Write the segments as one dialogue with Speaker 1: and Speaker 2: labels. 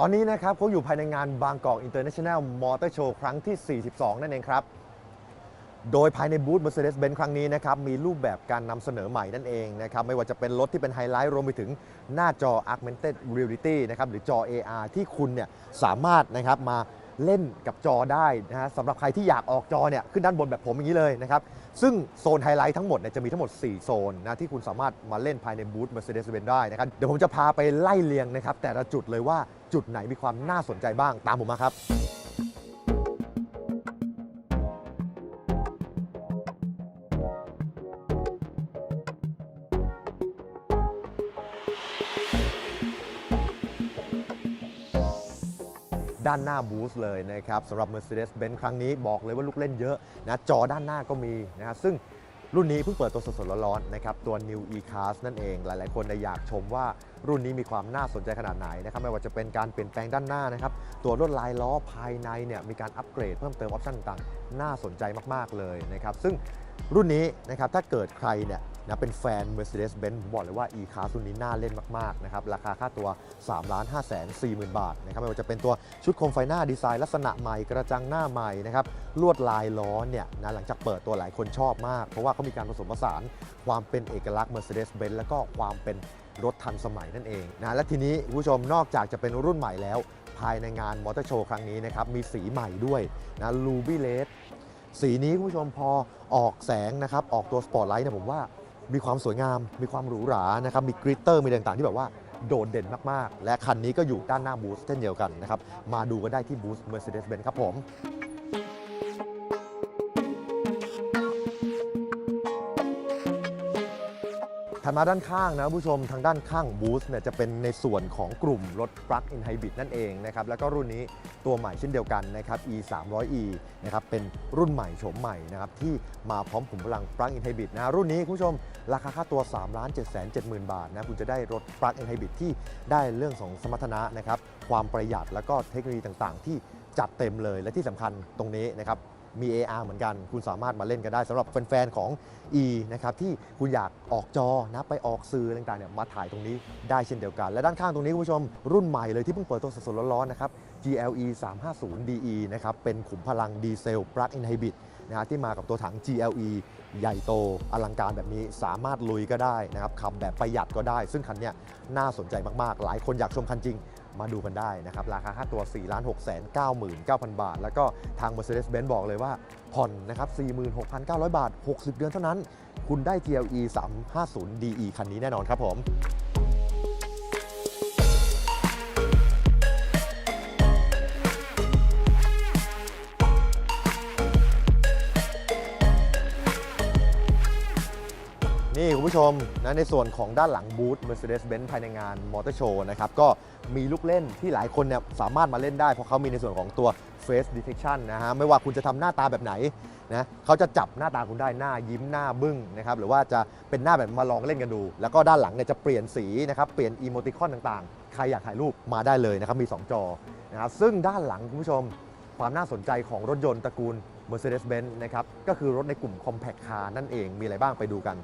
Speaker 1: ตอนนี้นะครับเขาอยู่ภายในงานบางกอกอินเตอร์เนชั่นแนลมอเตอร์โชว์ครั้งที่ 42 นั่นเองครับ โดยภายในบูธ Mercedes-Benz ครั้งนี้นะครับ มีรูปแบบการนำเสนอใหม่นั่นเองนะครับ ไม่ว่าจะเป็นรถที่เป็นไฮไลท์รวมไปถึงหน้าจอ Augmented Reality นะครับ หรือจอ AR ที่คุณเนี่ยสามารถนะครับมา เล่นกับจอได้นะฮะสำหรับใครที่อยากออกจอเนี่ยขึ้นด้านบนแบบผมอย่างนี้เลยนะครับ ซึ่งโซนไฮไลท์ทั้งหมดเนี่ยจะมีทั้งหมด 4 โซนนะที่คุณสามารถมาเล่นภายในบูธ Mercedes-Benz ได้นะครับ เดี๋ยวผมจะพาไปไล่เลียงนะครับแต่ละจุดเลยว่าจุดไหนมีความน่าสนใจบ้างตามผมมาครับ ด้านหน้าบูธเลยนะครับสำหรับ Mercedes-Benz ครั้งนี้บอกเลยว่าลูกเล่นเยอะนะจอด้านหน้าก็มีนะฮะซึ่งรุ่นนี้เพิ่งเปิดตัวสดๆร้อนๆนะครับตัว New E-Class นั่นเอง หลายๆ คนเนี่ยอยากชมว่ารุ่นนี้มีความน่าสนใจขนาดไหนนะครับไม่ว่าจะเป็นการเปลี่ยนแปลงด้านหน้านะครับตัวลวดลายล้อภายในเนี่ยมีการอัปเกรดเพิ่มเติมออปชั่นต่างๆ น่าสนใจมากๆเลยนะครับซึ่ง รุ่นนี้นะครับถ้าเกิดใครเนี่ยนะเป็นแฟน Mercedes-Benz ผมบอกเลยว่า E-Class รุ่นนี้น่าเล่นมาก ๆ นะครับ ราคาค่าตัว 3 5 4 0 0 0 บาทนะครับไม่ว่าจะเป็นตัวชุดโคมไฟหน้าดีไซน์ลักษณะใหม่กระจังหน้าใหม่นะครับลวดลายล้อเนี่ยนะหลังจากเปิดตัวหลายคนชอบมาก เพราะว่าเขามีการผสมผสานความเป็นเอกลักษณ์ Mercedes-Benz แล้วก็ความเป็นรถทันสมัยนั่นเองนะและทีนี้ผู้ชมนอกจากจะเป็นรุ่นใหม่แล้ว ภายในงานมอเตอร์โชว์ครั้งนี้นะครับมีสีใหม่ด้วยนะลูบี้เลส สีนี้คุณผู้ชมพอออกแสงนะครับออกตัวสปอตไลท์เนี่ยผมว่ามีความสวยงาม มีความหรูหรานะครับมีกริตเตอร์มีต่างๆที่แบบว่าโดดเด่นมากๆ และคันนี้ก็อยู่ด้านหน้าบูธเช่นเดียวกันนะครับมาดูกันได้ที่บูธ Mercedes-Benz ครับผม ถัดมาด้านข้างนะผู้ชมทางด้านข้างบูธเนี่ยจะเป็นในส่วนของกลุ่มรถ Plug-in Hybrid นั่นเองนะครับแล้วก็รุ่นนี้ตัวใหม่เช่นเดียวกันนะครับ e 3 0 0 e นะครับเป็นรุ่นใหม่โฉมใหม่นะครับที่มาพร้อมขุมพลัง Plug-in Hybrid นะรุ่นนี้คุณผู้ชมราคาค่าตัว3 7 7 0 0 0 0 บาทนะคุณจะได้รถ Plug-in Hybrid ที่ได้เรื่องของสมรรถนะนะครับความประหยัดแล้วก็เทคโนโลยีต่างๆ ที่จัดเต็มเลยและที่สำคัญตรงนี้นะครับ มี AR เหมือนกัน คุณสามารถมาเล่นกันได้สำหรับแฟนๆของ E นะครับที่คุณอยากออกจอนะไปออกสื่อต่างๆเนี่ยมาถ่ายตรงนี้ได้เช่นเดียวกัน และด้านข้างตรงนี้คุณผู้ชมรุ่นใหม่เลยที่เพิ่งเปิดตัวสดๆร้อนๆนะครับ GLE 350 DE นะครับเป็นขุมพลังดีเซล Plug-in Hybrid นะฮะที่มากับตัวถัง GLE ใหญ่โตอลังการแบบนี้สามารถลุยก็ได้นะครับขับแบบประหยัดก็ได้ ซึ่งคันเนี้ยน่าสนใจมากๆ หลายคนอยากชมคันจริง มาดูกันได้นะครับ ราคาค่าตัว 4 6 9 9 0 0 0 บาท แล้วก็ทาง Mercedes-Benz บอกเลยว่าผ่อนนะครับ 46,900 บาท 60 เดือนเท่านั้น คุณได้ GLE 350 DE คันนี้แน่นอนครับผม ผู้ชมนะในส่วนของด้านหลังบูธ Mercedes-Benz ภายในงานมอเตอร์โชว์นะครับก็มีลูกเล่นที่หลายคนเนี่ยสามารถมาเล่นได้ เพราะเขามีในส่วนของตัว Face Detection นะฮะไม่ว่าคุณจะทำหน้าตาแบบไหนนะเขาจะจับหน้าตาคุณได้หน้ายิ้มหน้าบึ้งนะครับหรือว่าจะเป็นหน้าแบบมาลองเล่นกันดู แล้วก็ด้านหลังเนี่ยจะเปลี่ยนสีนะครับเปลี่ยนอีโมติคอนต่างๆ ใครอยากถ่ายรูปมาได้เลยนะครับมี 2 จอนะครับซึ่งด้านหลังคุณผู้ชมความน่าสนใจของรถยนต์ตระกูล Mercedes-Benz นะครับก็คือรถในกลุ่ม Compact Car นั่นเองมีอะไรบ้างไปดูกัน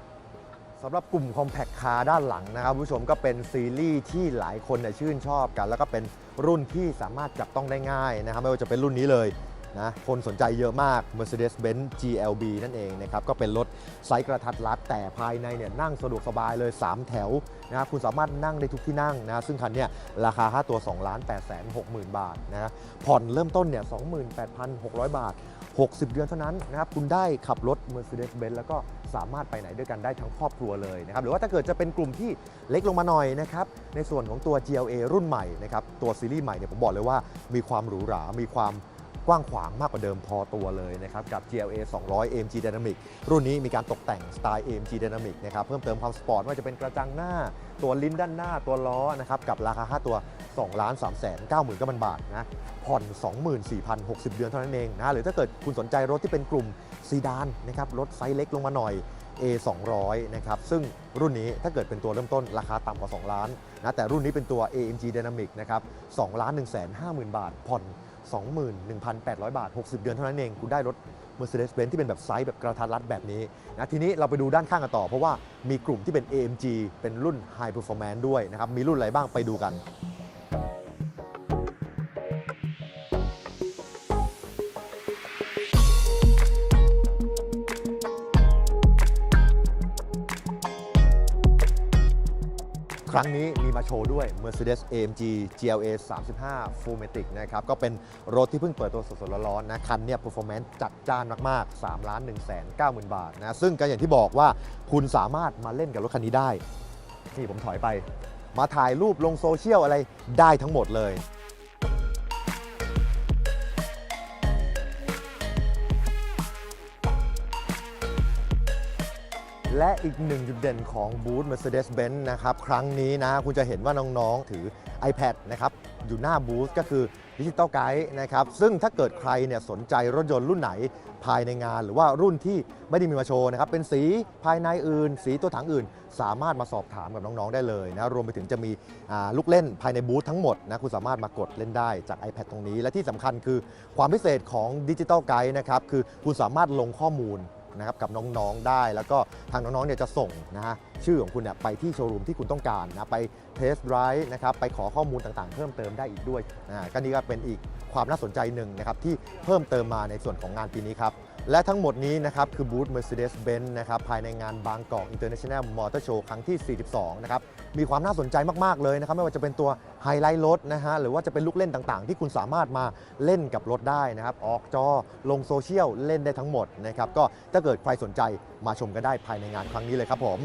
Speaker 1: สำหรับกลุ่ม Compact Car ด้านหลังนะครับผู้ชมก็เป็นซีรีส์ที่หลายคนเนี่ยชื่นชอบกัน แล้วก็เป็นรุ่นที่สามารถจับต้องได้ง่ายนะครับไม่ว่าจะเป็นรุ่นนี้เลยนะคนสนใจเยอะมาก Mercedes-Benz GLB นั่นเองนะครับก็เป็นรถไซส์กระทัดรัด แต่ภายในเนี่ยนั่งสะดวกสบายเลย 3 แถวนะครับคุณสามารถนั่งได้ทุกที่นั่งนะซึ่งคันเนี่ยราคาค่าตัว 2 8 6 0 0 0 0บาทนะผ่อนเริ่มต้นเนี่ย28,600 บาท 60 เดือนเท่านั้นนะครับคุณได้ขับรถ Mercedes-Benz แล้วก็สามารถไปไหนด้วยกันได้ทั้งครอบครัวเลยนะครับหรือว่าถ้าเกิดจะเป็นกลุ่มที่เล็กลงมาหน่อยนะครับในส่วนของตัว GLA รุ่นใหม่นะครับตัวซีรีส์ใหม่เนี่ยผมบอกเลยว่ามีความหรูหรา มีความกว้างขวางมากกว่าเดิมพอตัวเลยนะครับกับ GLA 200 AMG Dynamic รุ่นนี้มีการตกแต่งสไตล์ AMG Dynamic นะครับเพิ่มเติมความสปอร์ตว่าจะเป็นกระจังหน้า ตัวลิ้นด้านหน้าตัวล้อนะครับกับราคาค่าตัว 2 3 9 9 0 0 0บาทนะผ่อน 24,060 เดือนเท่านั้นเองนะหรือถ้าเกิดคุณสนใจรถที่เป็นกลุ่มซีดานนะครับรถไซส์เล็กลงมาหน่อย A 200นะครับซึ่งรุ่นนี้ถ้าเกิดเป็นตัวเริ่มต้นราคาต่ำกว่า 2 ล้านนะแต่รุ่นนี้เป็นตัว AMG Dynamic นะครับ2ล้าน1 5 0 0 0 0 บาท ผ่อน 21,800 บาท 60 เดือนเท่านั้นเอง คุณได้รถ Mercedes-Benz ที่เป็นแบบไซส์แบบกระทัดรัดแบบนี้นะทีนี้เราไปดูด้านข้างกันต่อ เพราะว่ามีกลุ่มที่เป็น AMG เป็นรุ่น High Performance ด้วยนะครับมีรุ่นอะไรบ้างไปดูกัน ครั้งนี้มีมาโชว์ด้วย Mercedes AMG GLA 35 Fullmatic นะครับ ก็เป็นรถที่เพิ่งเปิดตัวสดๆร้อนๆนะ คันเนี่ย performance จัดจ้านมากๆ3ล้าน1 9 0 0 0 0 บาทนะ ซึ่งก็อย่างที่บอกว่าคุณสามารถมาเล่นกับรถคันนี้ได้ นี่ผมถอยไป มาถ่ายรูปลงโซเชียลอะไรได้ทั้งหมดเลย และอีกหนึ่งจุดเด่นของบูธ Mercedes-Benz นะครับครั้งนี้นะคุณจะเห็นว่าน้องๆ ถือ iPad นะครับอยู่หน้าบูธก็คือดิจิตอลไกด์นะครับซึ่งถ้าเกิดใครเนี่ยสนใจรถยนต์รุ่นไหนภายในงาน หรือว่ารุ่นที่ไม่ได้มีมาโชว์นะครับเป็นสีภายในอื่น สีตัวถังอื่น สามารถมาสอบถามกับน้องๆได้เลยนะรวมไปถึงจะมีลูกเล่นภายในบูธทั้งหมดนะคุณสามารถมากดเล่นได้จาก iPad ตรงนี้ และที่สำคัญคือความพิเศษของดิจิตอลไกด์นะครับคือคุณสามารถลงข้อมูล นะครับกับน้องๆได้ แล้วก็ทางน้องๆเนี่ยจะส่งนะฮะ ชื่อของคุณเนี่ยไปที่โชว์รูมที่คุณต้องการนะไปเทสต์ไรฟ์นะครับไปขอข้อมูลต่างๆ เพิ่มเติมได้อีกด้วยนะก็นี่ก็เป็นอีกความน่าสนใจหนึ่งนะครับที่เพิ่มเติมมาในส่วนของงานปีนี้ครับและทั้งหมดนี้นะครับคือบูธ Mercedes-Benz นะครับภายในงานบางกอก International Motor Show ครั้งที่ 42 นะครับมีความน่าสนใจมากๆเลยนะครับไม่ว่าจะเป็นตัวไฮไลท์รถนะฮะหรือว่าจะเป็นลูกเล่นต่างๆ ที่คุณสามารถมาเล่นกับรถได้นะครับออกจอลงโซเชียลเล่นได้ทั้งหมดนะครับก็ถ้าเกิดใครสนใจมาชมกันได้ภายในงานครั้งนี้เลยครับผม